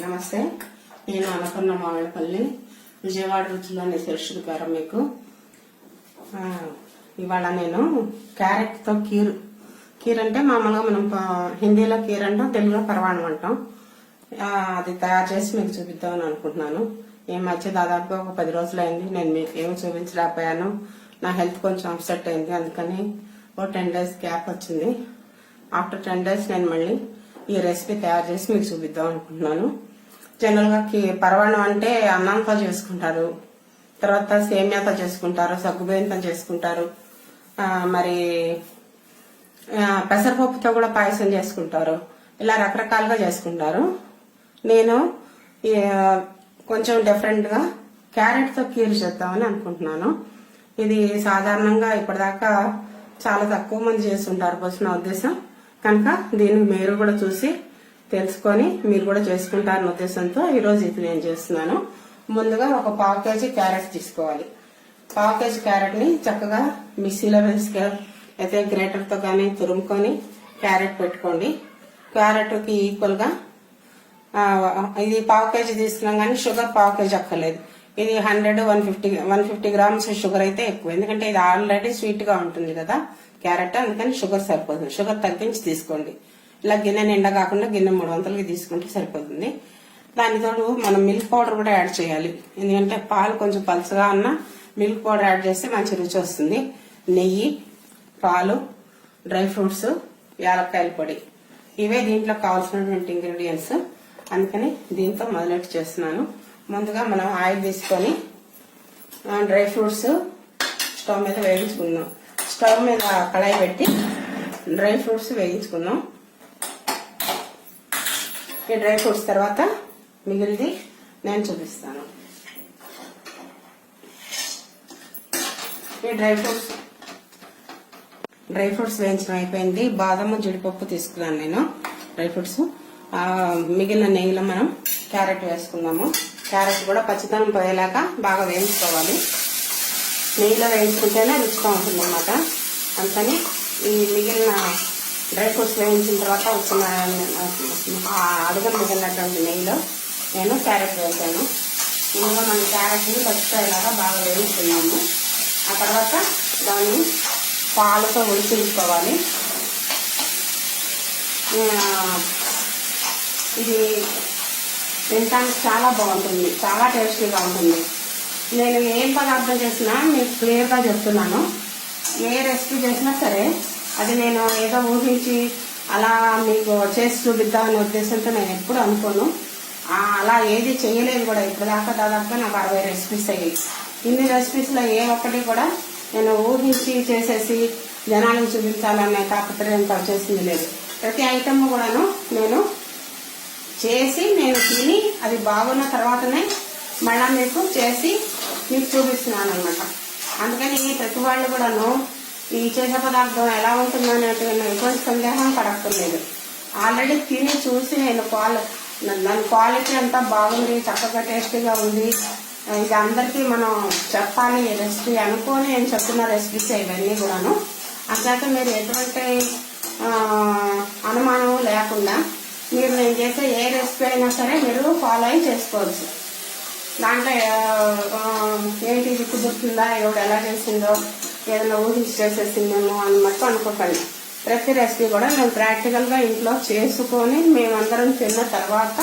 నమస్తే. నేను అనుకున్న మామిడిపల్లి విజయవాడ రుచిలోని పేరు మీకు. ఇవాళ నేను క్యారెట్తో కీర్. కీర్ అంటే మామూలుగా మనం హిందీలో కీర్ అంటాం తెలుగులో పరవాణం అంటాం. అది తయారు చేసి మీకు చూపిద్దామని అనుకుంటున్నాను. ఈ మధ్య దాదాపుగా ఒక పది రోజులైంది నేను మీకు ఏమి చూపించలేకపోయాను. నా హెల్త్ కొంచెం అప్సెట్ అయింది అందుకని ఓ టెన్ డేస్ గ్యాప్ వచ్చింది. ఆఫ్టర్ టెన్ డేస్ నేను మళ్ళీ ఈ రెసిపీ తయారు చేసి మీకు చూపిద్దాం అనుకుంటున్నాను. జనరల్గా పరవాణం అంటే అన్నంతో చేసుకుంటారు. తర్వాత సేమ్యాతో చేసుకుంటారు సగ్గుబియ్యంతో చేసుకుంటారు. మరి పెసరపప్పుతో కూడా పాయసం చేసుకుంటారు. ఇలా రకరకాలుగా చేసుకుంటారు. నేను కొంచెం డిఫరెంట్గా క్యారెట్తో కీర్ చేద్దామని అనుకుంటున్నాను. ఇది సాధారణంగా ఇప్పటిదాకా చాలా తక్కువ మంది చేస్తుంటారు. బస్ నా ఉద్దేశం కనుక దీన్ని మీరు కూడా చూసి తెలుసుకొని మీరు కూడా చేసుకుంటారన్న ఉద్దేశంతో ఈరోజు ఇది నేను చేస్తున్నాను. ముందుగా ఒక పావు కేజీ క్యారెట్ తీసుకోవాలి. పావు కేజీ క్యారెట్ని చక్కగా మిక్సీలో వేసుక అయితే గ్రేటర్తో కానీ తురుముకొని క్యారెట్ పెట్టుకోండి. క్యారెట్కి ఈక్వల్గా ఇది పావు కేజీ తీసుకున్నాం కానీ షుగర్ పావు కేజీ అక్కర్లేదు. ఇది hundred one fifty one fifty grams sugar అయితే ఎక్కువ. ఎందుకంటే ఇది ఆల్రెడీ స్వీట్గా ఉంటుంది కదా క్యారెట్. అందుకని షుగర్ సరిపోతుంది. షుగర్ తగ్గించి తీసుకోండి. ఇలా గిన్నె నిండా కాకుండా గిన్నె మూడు వందలకి తీసుకుంటే సరిపోతుంది. దానితోడు మనం మిల్క్ పౌడర్ కూడా యాడ్ చేయాలి. ఎందుకంటే పాలు కొంచెం పలుచగా ఉన్న మిల్క్ పౌడర్ యాడ్ చేస్తే మంచి రుచి వస్తుంది. నెయ్యి పాలు డ్రై ఫ్రూట్స్ యాలక్కాయల పొడి. ఇవే దీంట్లో కావాల్సినటువంటి ఇంగ్రీడియంట్స్. అందుకని దీంతో మొదలెట్టి చేస్తున్నాను. ముందుగా మనం ఆయిల్ తీసుకొని డ్రై ఫ్రూట్స్ స్టవ్ మీద వేయించుకుందాం. స్టవ్ మీద కళాయి పెట్టి డ్రై ఫ్రూట్స్ వేయించుకుందాం. ఈ డ్రై ఫ్రూట్స్ తర్వాత మిగిలింది నేను చూపిస్తాను. ఈ డ్రై ఫ్రూట్స్ డ్రై ఫ్రూట్స్ వేయించడం అయిపోయింది. బాదం జీడిపప్పు తీసుకున్నాను నేను డ్రై ఫ్రూట్స్. ఆ, మిగిలిన నెయ్యిలో మనం క్యారెట్ వేసుకుందాము. క్యారెట్ కూడా పచ్చితనం పోయేలాగా బాగా వేయించుకోవాలి. నెయ్యిలో వేయించుకుంటేనే రుచిగా ఉంటుంది అనమాట అందుకని ఈ మిగిలిన డ్రై ఫ్రూట్స్ వేయించిన తర్వాత వచ్చిన అడుగులు మిగిలినటువంటి నెయ్యిలో నేను క్యారెట్ వేసాను. ఇందులో మనం క్యారెట్ని పచ్చిపోయేలాగా బాగా వేయించుకున్నాము. ఆ తర్వాత దాన్ని పాలతో ఉడికించుకోవాలి. ఇది తినడానికి చాలా బాగుంటుంది చాలా టేస్టీగా ఉంటుంది. నేను ఏం పదార్థం చేసినా మీకు క్లియర్గా చెప్తున్నాను. ఏ రెసిపీ చేసినా సరే అది నేను ఏదో ఊహించి అలా మీకు చేసి చూపిద్దామనే ఉద్దేశంతో నేను ఎప్పుడు అనుకోను. అలా ఏది చేయలేదు కూడా ఇప్పటిదాకా దాదాపుగా నాకు అరవై రెసిపీస్ అయ్యాయి. ఇన్ని రెసిపీస్లో ఏ ఒక్కటి కూడా నేను ఊహించి చేసేసి జనాలకు చూపించాలనే తాపత్రయంతో చేసింది లేదు. ప్రతి ఐటమ్ కూడాను నేను చేసి నేను తిని అది బాగున్న తర్వాతనే మళ్ళా మీకు చేసి మీకు చూపిస్తున్నాను అనమాట అందుకని ప్రతి వాళ్ళు కూడాను ఈ చేసే పదార్థం ఎలా ఉంటుందనే ఎటువంటి సందేహం పడక్కర్లేదు. ఆల్రెడీ తిని చూసి నేను క్వాలి దాని క్వాలిటీ అంతా బాగుంది చక్కగా టేస్టీగా ఉంది. ఇది అందరికీ మనం చెప్పాలి రెసిపీ అనుకోని నేను చెప్తున్న రెసిపీస్ ఇవన్నీ కూడాను. అట్లాగే మీరు ఎటువంటి అనుమానం లేకుండా మీరు నేను చేసే ఏ రెసిపీ అయినా సరే మీరు ఫాలో అయి చేసుకోవచ్చు. దాంట్లో ఏంటి ఇది కుదురుతుందా? ఎవడు ఎలా చేసిందో? ఏదైనా ఊహించి చేసేసిందేమో అని మొత్తం అనుకోకండి. ప్రతి రెసిపీ కూడా మేము ప్రాక్టికల్గా ఇంట్లో చేసుకొని మేమందరం తిన్న తర్వాత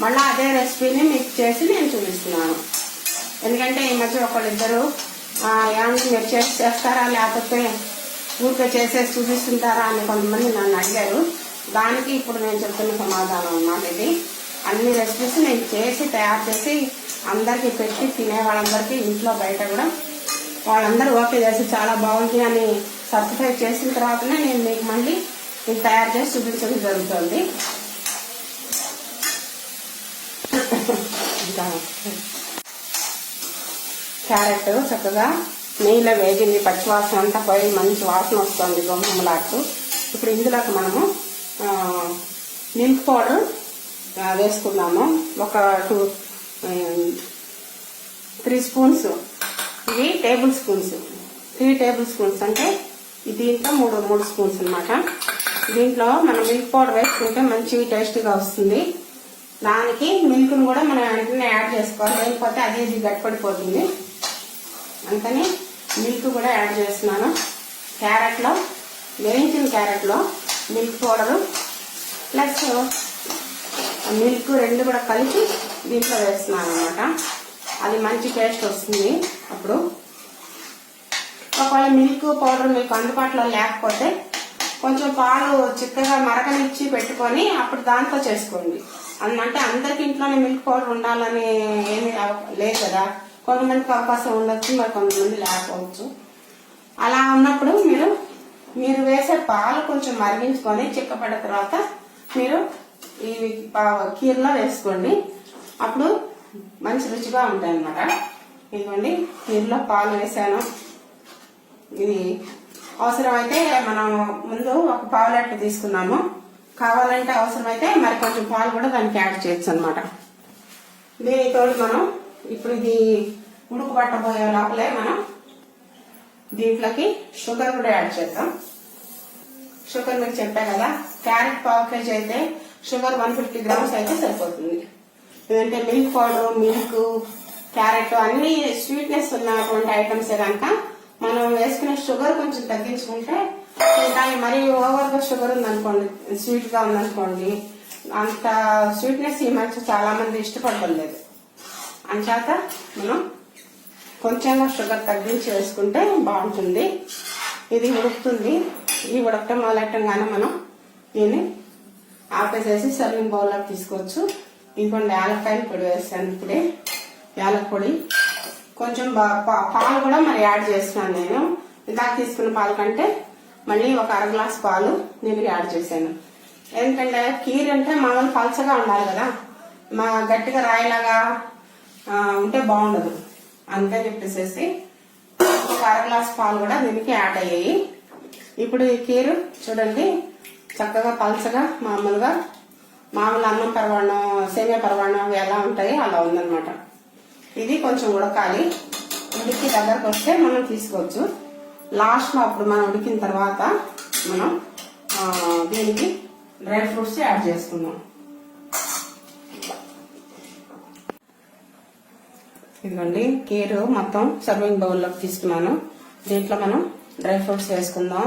మళ్ళీ అదే రెసిపీని మీకు చేసి నేను చూపిస్తున్నాను. ఎందుకంటే ఈ మధ్య ఒకళ్ళిద్దరు ఏమైనా ఏమన్నా మీరు చేసి చేస్తారా? లేకపోతే ఊరికే చేసేసి చూపిస్తుంటారా? అని కొంతమంది నన్ను అడిగారు. దానికి ఇప్పుడు నేను చెప్తున్న సమాధానం అన్నమాట ఇది. అన్ని రెసిపీస్ నేను చేసి తయారు చేసి అందరికీ పెట్టి తినే వాళ్ళందరికీ ఇంట్లో బయట కూడా వాళ్ళందరూ ఓకే చేసి చాలా బాగుంది అని సర్టిఫై చేసిన తర్వాతనే నేను మీకు మళ్ళీ ఇది తయారు చేసి చూపించడం జరుగుతుంది. ఇంకా క్యారెట్ చక్కగా నెయ్యిలో వేగింది పచ్చి వాసన అంతా పోయి మంచి వాసన వస్తుంది గొమ్మలాడుతూ ఇప్పుడు ఇందులోకి మనము మిల్క్ పౌడర్ వేసుకున్నాము. ఒక టూ త్రీ స్పూన్స్. ఇవి table spoons. Three table spoons అంటే దీంట్లో మూడు మూడు స్పూన్స్ అనమాట దీంట్లో మనం మిల్క్ పౌడర్ వేసుకుంటే మంచి టేస్ట్గా వస్తుంది. దానికి మిల్క్ను కూడా మనం వెంటనే యాడ్ చేసుకోవాలి. లేకపోతే అదే ఇది గట్టిపడిపోతుంది. అందుకని మిల్క్ కూడా యాడ్ చేస్తున్నాను. క్యారెట్లో వేయించిన క్యారెట్లో మిల్క్ పౌడరు ప్లస్ మిల్క్ రెండు కూడా కలిపి దీంట్లో వేస్తున్నాను అనమాట అది మంచి టేస్ట్ వస్తుంది అప్పుడు. ఒకవేళ మిల్క్ పౌడర్ మీకు అందుబాటులో లేకపోతే కొంచెం పాలు చిక్కగా మరకనిచ్చి పెట్టుకొని అప్పుడు దాంతో చేసుకోండి. అంటే అందరికి ఇంట్లోనే మిల్క్ పౌడర్ ఉండాలని ఏమీ లేదు కదా. కొంతమందికి అవకాశం ఉండొచ్చు మరి కొంతమంది లేకపోవచ్చు. అలా ఉన్నప్పుడు మీరు పాలు కొంచెం మరిగించుకొని చిక్కపడ్డ తర్వాత మీరు ఈ పా- కీరలో వేసుకోండి. అప్పుడు మంచి రుచిగా ఉంటాయి అనమాట ఇదిగోండి కీరలో పాలు వేసాను. ఇది అవసరమైతే మనం ముందు ఒక పావు లీటర్ తీసుకున్నాము. కావాలంటే అవసరమైతే మరి కొంచెం పాలు కూడా దానికి యాడ్ చేయొచ్చు అనమాట దీనితో మనం ఇప్పుడు ఇది ఉడుకుపట్టబోయే లోపలే మనం దీంట్లోకి షుగర్ కూడా యాడ్ చేద్దాం. షుగర్ మీకు చెప్పా కదా? క్యారెట్ పావు కేజీ అయితే షుగర్ వన్ ఫిఫ్టీ గ్రామ్స్ అయితే సరిపోతుంది. ఎందుకంటే మిల్క్ పౌడర్ మిల్క్ క్యారెట్ అన్ని స్వీట్నెస్ ఉన్నటువంటి ఐటమ్స్ కనుక మనం వేసుకునే షుగర్ కొంచెం తగ్గించుకుంటే దాని మరీ ఓవర్గా షుగర్ ఉందనుకోండి స్వీట్గా ఉందనుకోండి అంత స్వీట్నెస్ ఈ మధ్య చాలా మంది ఇష్టపడలేదు అంచేత మనం కొంచెంగా షుగర్ తగ్గించి వేసుకుంటే బాగుంటుంది. ఇది ఉడుకుతుంది. ఈ ఉడకటం మొదలెట్టంగానే మనం దీన్ని ఆపేసేసి సర్వింగ్ బౌల్లోకి తీసుకోవచ్చు. ఇంకొండి యాలక్కాయలు పొడి వేస్తాను ఇప్పుడే. యాలక్ పొడి. కొంచెం పాలు కూడా మరి యాడ్ చేస్తున్నాను నేను. ఇందాక తీసుకున్న పాలు కంటే మళ్ళీ ఒక అర గ్లాస్ పాలు నేను యాడ్ చేశాను. ఎందుకంటే కీర్ అంటే మామూలు పలచగా ఉండాలి కదా. మా గట్టిగా రాయిలాగా ఉంటే బాగుండదు. అంతే చెప్పేసేసి ఒక అర గ్లాస్ పాలు కూడా దీనికి యాడ్ అయ్యాయి. ఇప్పుడు ఈ కీరు చూడండి చక్కగా పలచగా మామూలుగా. మామూలు అన్నం పరవాణం సేమియా పరవాణం అవి ఎలా ఉంటాయి అలా ఉందన్నమాట. ఇది కొంచెం ఉడకాలి. ఉడికి దగ్గరకు వస్తే మనం తీసుకోవచ్చు. లాస్ట్లో అప్పుడు మనం ఉడికిన తర్వాత మనం దీనికి డ్రై ఫ్రూట్స్ యాడ్ చేసుకుందాం. ఇదిగోండి కీరు మొత్తం సర్వింగ్ బౌల్లోకి తీసుకున్నాను. దీంట్లో మనం డ్రై ఫ్రూట్స్ వేసుకుందాం.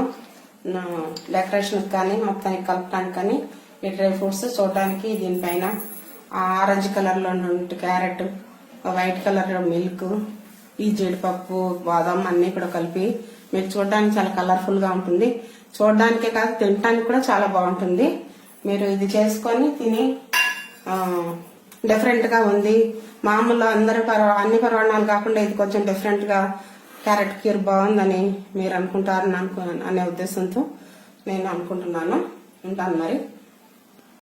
డెకరేషన్ కానీ మొత్తానికి కలపడానికి కానీ ఈ డ్రై ఫ్రూట్స్ చూడడానికి దీనిపైన ఆరెంజ్ కలర్లో క్యారెట్ వైట్ కలర్ మిల్క్ ఈ జీడిపప్పు బాదం అన్ని కూడా కలిపి మీరు చూడడానికి చాలా కలర్ఫుల్గా ఉంటుంది. చూడడానికే కాదు తినడానికి కూడా చాలా బాగుంటుంది. మీరు ఇది చేసుకొని తిని డిఫరెంట్గా ఉంది. మామూలు అందరు పర్వ అన్ని పర్వాణాలు కాకుండా ఇది కొంచెం డిఫరెంట్గా క్యారెట్ కీర్ బాగుందని మీరు అనుకుంటారని అనుకు అనే ఉద్దేశంతో నేను అనుకుంటున్నాను. ఉంటాను మరి.